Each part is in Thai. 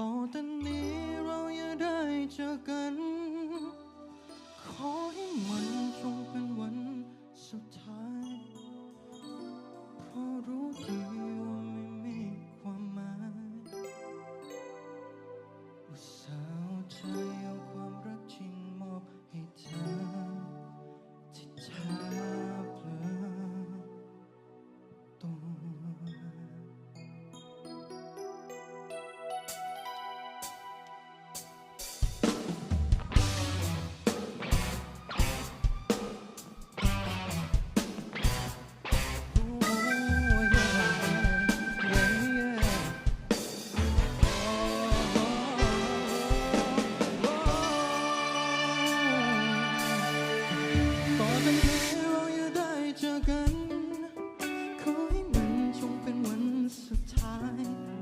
ต่อแต่นี้เราอย่าได้เจอกัน 爱。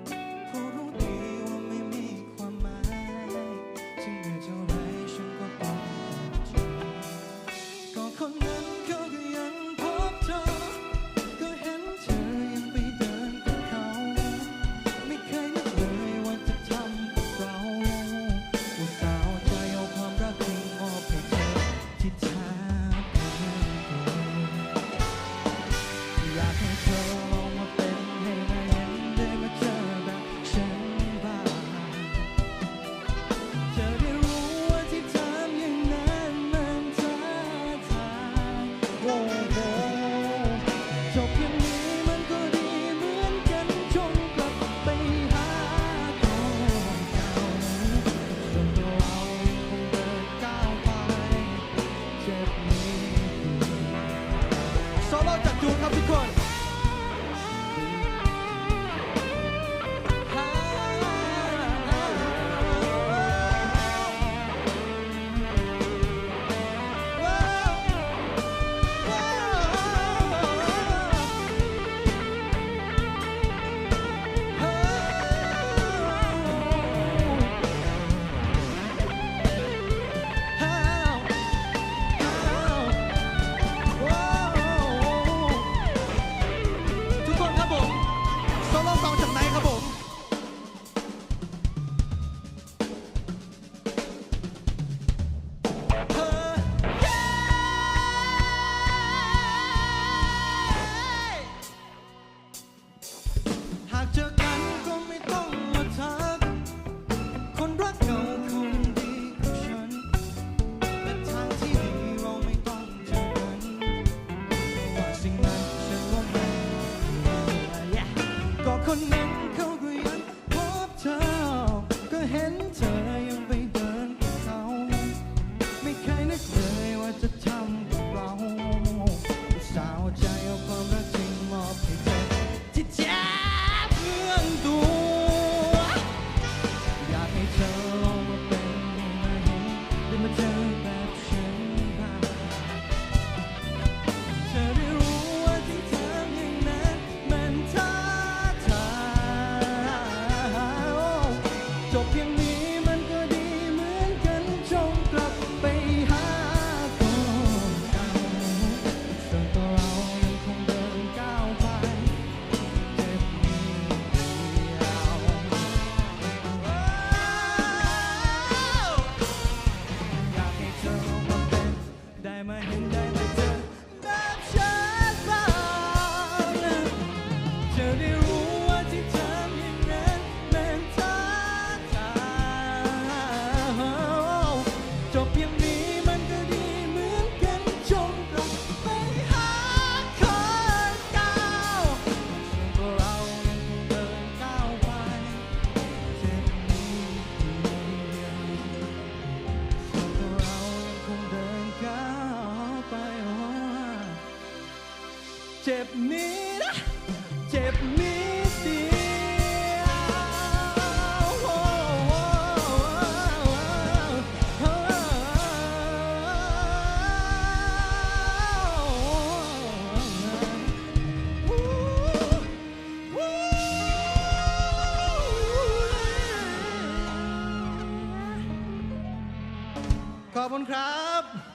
Capricórnio. เจ็บนิดเจ็บนิดเดียวขอบคุณครับ